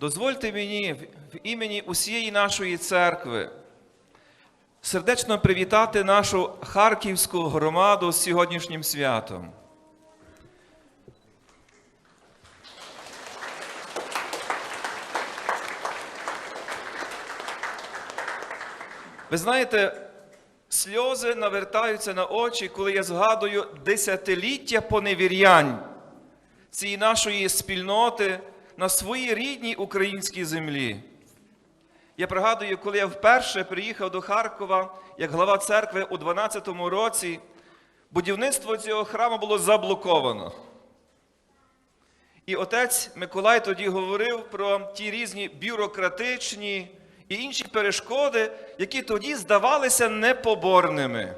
Дозвольте мені в імені усієї нашої церкви сердечно привітати нашу харківську громаду з сьогоднішнім святом. Ви знаєте, сльози навертаються на очі, коли я згадую десятиліття поневірянь цієї нашої спільноти на своїй рідній українській землі. Я пригадую, коли я вперше приїхав до Харкова як глава церкви у 12-му році, будівництво цього храму було заблоковано. І отець Миколай тоді говорив про ті різні бюрократичні і інші перешкоди, які тоді здавалися непоборними.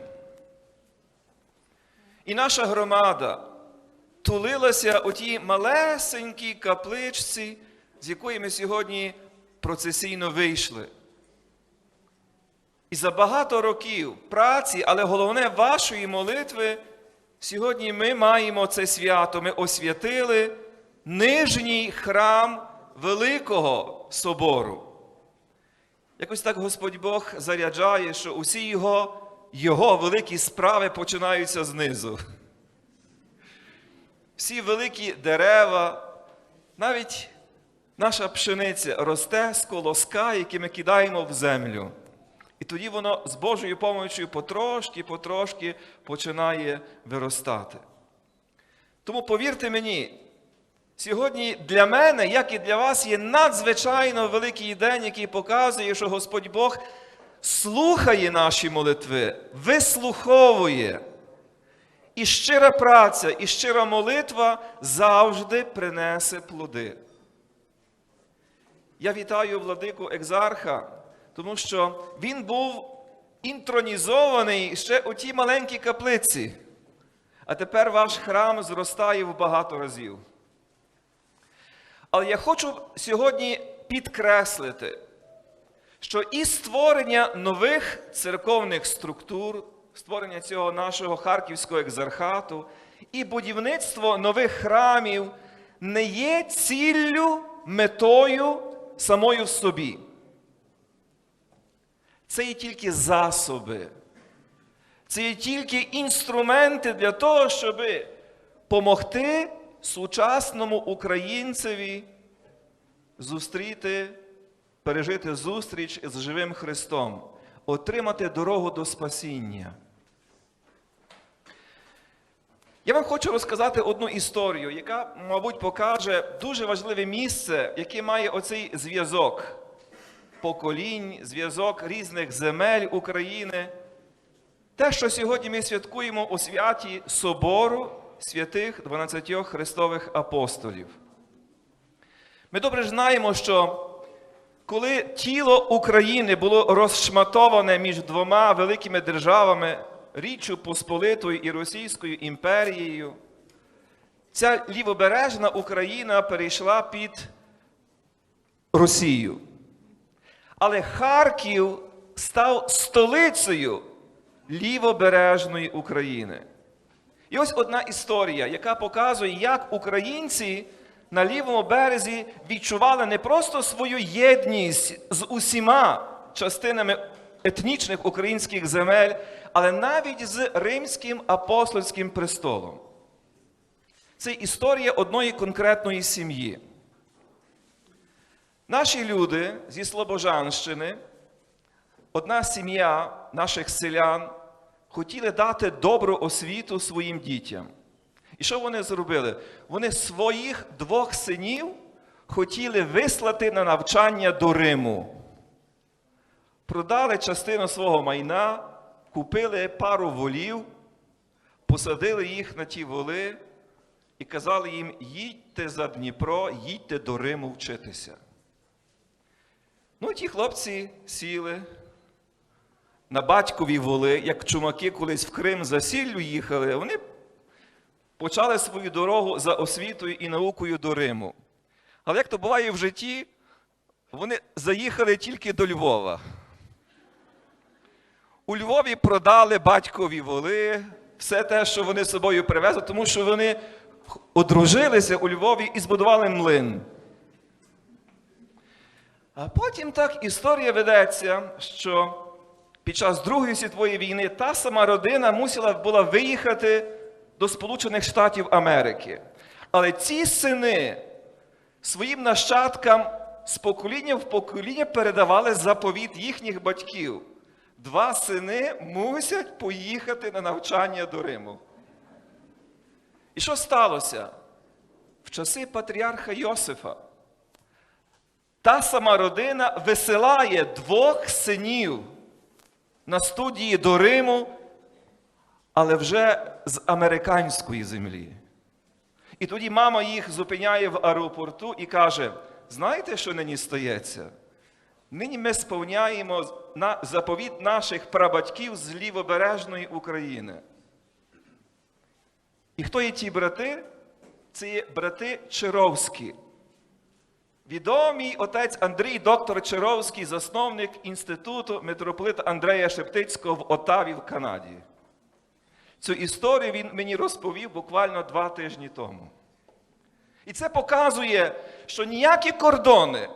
І наша громада тулилася у тій малесенькій капличці, з якої ми сьогодні процесійно вийшли. І за багато років праці, але головне вашої молитви, сьогодні ми маємо це свято. Ми освятили нижній храм Великого собору. Якось так Господь Бог заряджає, що усі його, його великі справи починаються знизу. Всі великі дерева, навіть наша пшениця росте з колоска, які ми кидаємо в землю. І тоді воно з Божою помочою потрошки-потрошки починає виростати. Тому повірте мені, сьогодні для мене, як і для вас, є надзвичайно великий день, який показує, що Господь Бог слухає наші молитви, вислуховує. І щира праця, і щира молитва завжди принесе плоди. Я вітаю владику Екзарха, тому що він був інтронізований ще у тій маленькій каплиці. А тепер ваш храм зростає в багато разів. Але я хочу сьогодні підкреслити, що і створення нових церковних структур, створення цього нашого харківського екзархату, і будівництво нових храмів не є ціллю, метою самою в собі. Це є тільки засоби. Це є тільки інструменти для того, щоб помогти сучасному українцеві зустріти, пережити зустріч з живим Христом, отримати дорогу до спасіння. Я вам хочу розказати одну історію, яка, мабуть, покаже дуже важливе місце, яке має оцей зв'язок поколінь, зв'язок різних земель України. Те, що сьогодні ми святкуємо у святі Собору святих 12 Христових апостолів. Ми добре знаємо, що коли тіло України було розшматоване між двома великими державами, Річчю Посполитою і Російською імперією, ця лівобережна Україна перейшла під Росію. Але Харків став столицею лівобережної України. І ось одна історія, яка показує, як українці на лівому березі відчували не просто свою єдність з усіма частинами етнічних українських земель, але навіть з Римським апостольським престолом. Це історія одної конкретної сім'ї. Наші люди зі Слобожанщини, одна сім'я наших селян, хотіли дати добру освіту своїм дітям. І що вони зробили? Вони своїх двох синів хотіли вислати на навчання до Риму. Продали частину свого майна, купили пару волів, посадили їх на ті воли і казали їм: їдьте за Дніпро, їдьте до Риму вчитися. Ну, ті хлопці сіли на батькові воли, як чумаки колись в Крим за сіллю їхали, вони почали свою дорогу за освітою і наукою до Риму. Але як то буває в житті, вони заїхали тільки до Львова. У Львові продали батькові воли, все те, що вони з собою привезли, тому що вони одружилися у Львові і збудували млин. А потім так історія ведеться, що під час Другої світової війни та сама родина мусила була виїхати до Сполучених Штатів Америки. Але ці сини своїм нащадкам з покоління в покоління передавали заповіт їхніх батьків. Два сини мусять поїхати на навчання до Риму. І що сталося? В часи патріарха Йосифа та сама родина висилає двох синів на студії до Риму, але вже з американської землі. І тоді мама їх зупиняє в аеропорту і каже: знаєте, що нині стається? Нині ми сповняємо заповіт наших прабатьків з лівобережної України. І хто є ті брати? Це є брати Чаровські. Відомий отець Андрій, доктор Чаровський, засновник інституту митрополита Андрея Шептицького в Отаві в Канаді. Цю історію він мені розповів буквально два тижні тому. І це показує, що ніякі кордони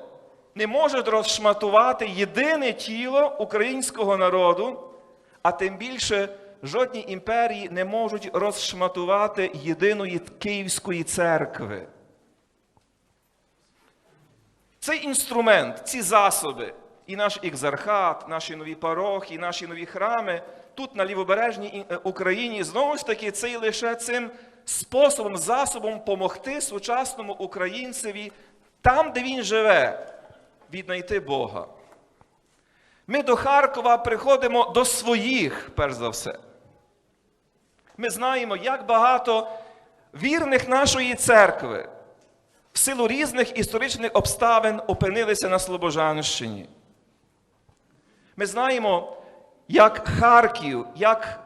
не можуть розшматувати єдине тіло українського народу, а тим більше жодні імперії не можуть розшматувати єдиної Київської церкви. Цей інструмент, ці засоби, і наш екзархат, наші нові парохи, і наші нові храми тут, на лівобережній е, Україні, знову ж таки, це є лише цим способом, засобом помогти сучасному українцеві там, де він живе, віднайти Бога. Ми до Харкова приходимо до своїх, перш за все. Ми знаємо, як багато вірних нашої церкви в силу різних історичних обставин опинилися на Слобожанщині. Ми знаємо, як Харків, як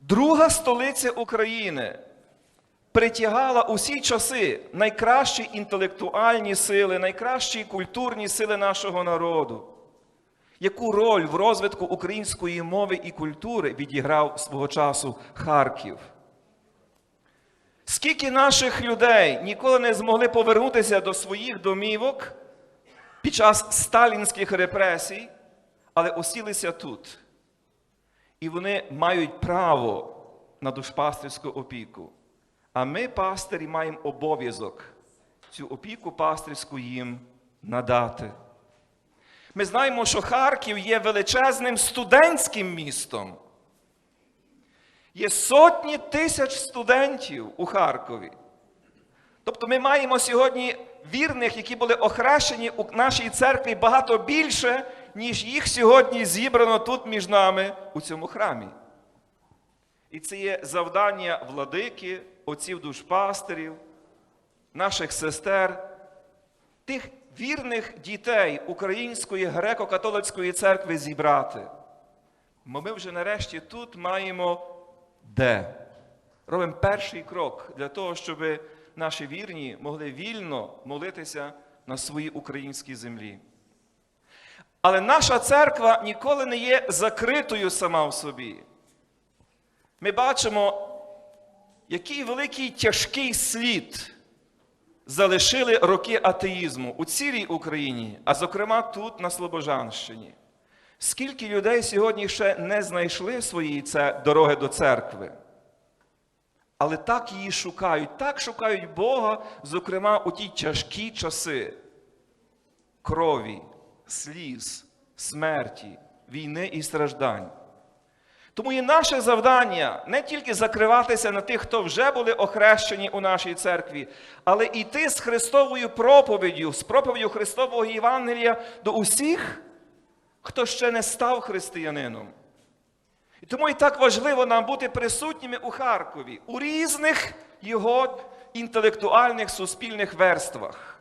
друга столиця України притягала усі часи найкращі інтелектуальні сили, найкращі культурні сили нашого народу. Яку роль в розвитку української мови і культури відіграв свого часу Харків? Скільки наших людей ніколи не змогли повернутися до своїх домівок під час сталінських репресій, але осілися тут. І вони мають право на душпастерську опіку. А ми, пастирі, маємо обов'язок цю опіку пастирську їм надати. Ми знаємо, що Харків є величезним студентським містом. Є сотні тисяч студентів у Харкові. Тобто ми маємо сьогодні вірних, які були охрещені у нашій церкві багато більше, ніж їх сьогодні зібрано тут між нами у цьому храмі. І це є завдання владики, отців душпастерів, наших сестер, тих вірних дітей Української греко-католицької церкви зібрати. Бо ми вже нарешті тут маємо де? Робимо перший крок для того, щоб наші вірні могли вільно молитися на своїй українській землі. Але наша церква ніколи не є закритою сама в собі. Ми бачимо, який великий тяжкий слід залишили роки атеїзму у цілій Україні, а зокрема тут, на Слобожанщині. Скільки людей сьогодні ще не знайшли своєї дороги до церкви, але так її шукають, так шукають Бога, зокрема у ті тяжкі часи крові, сліз, смерті, війни і страждань. Тому і наше завдання не тільки закриватися на тих, хто вже були охрещені у нашій церкві, але йти з Христовою проповіддю, з проповіддю Христового Євангелія до усіх хто ще не став християнином. І тому і так важливо нам бути присутніми у Харкові, у різних його інтелектуальних суспільних верствах.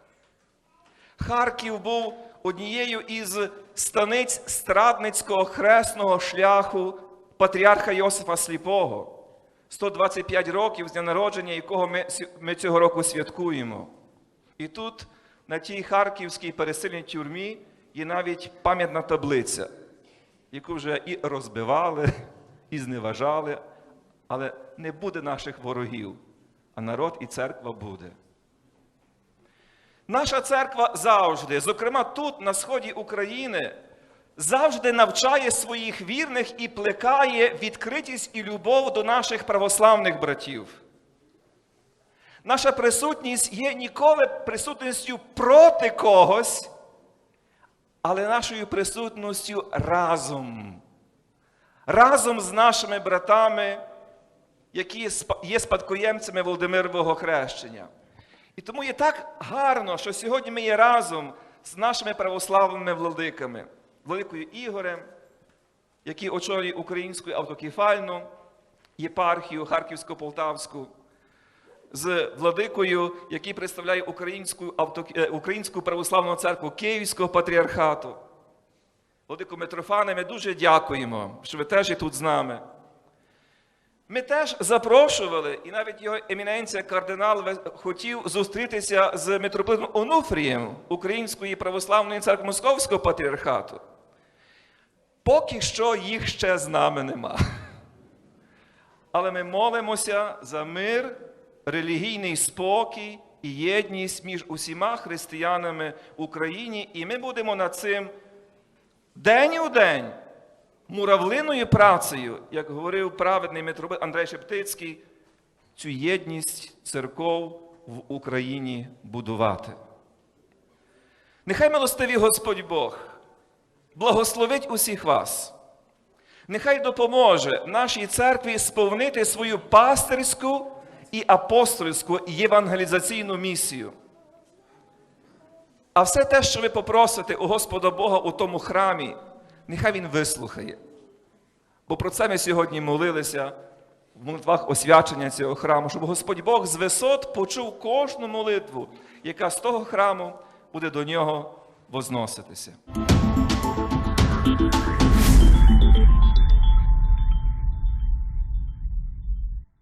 Харків був однією із станиць страдницького хресного шляху патріарха Йосифа Сліпого, 125 років з дня народження, якого ми, ми цього року святкуємо. І тут, на тій харківській пересильній тюрмі, є навіть пам'ятна таблиця, яку вже і розбивали, і зневажали, але не буде наших ворогів, а народ і церква буде. Наша церква завжди, зокрема тут, на сході України, завжди навчає своїх вірних і плекає відкритість і любов до наших православних братів. Наша присутність є ніколи присутністю проти когось, але нашою присутністю разом. Разом з нашими братами, які є спадкоємцями Володимирового хрещення. І тому є так гарно, що сьогодні ми є разом з нашими православними владиками, владикою Ігорем, який очолює українську автокефальну єпархію Харківсько-Полтавську, з владикою, який представляє українську, е, українську православну церкву Київського патріархату. Владику Митрофане, ми дуже дякуємо, що ви теж є тут з нами. Ми теж запрошували, і навіть його еміненція кардинал хотів зустрітися з митрополитом Онуфрієм Української православної церкви Московського патріархату. Поки що їх ще з нами нема. Але ми молимося за мир, релігійний спокій і єдність між усіма християнами в Україні, і ми будемо над цим день у день муравлиною працею, як говорив праведний митрополит Андрей Шептицький, цю єдність церков в Україні будувати. Нехай милостивий Господь Бог благословить усіх вас. Нехай допоможе нашій церкві сповнити свою пастирську і апостольську і євангелізаційну місію. А все те, що ви попросите у Господа Бога у тому храмі, нехай Він вислухає. Бо про це ми сьогодні молилися в молитвах освячення цього храму, щоб Господь Бог з висот почув кожну молитву, яка з того храму буде до нього возноситися.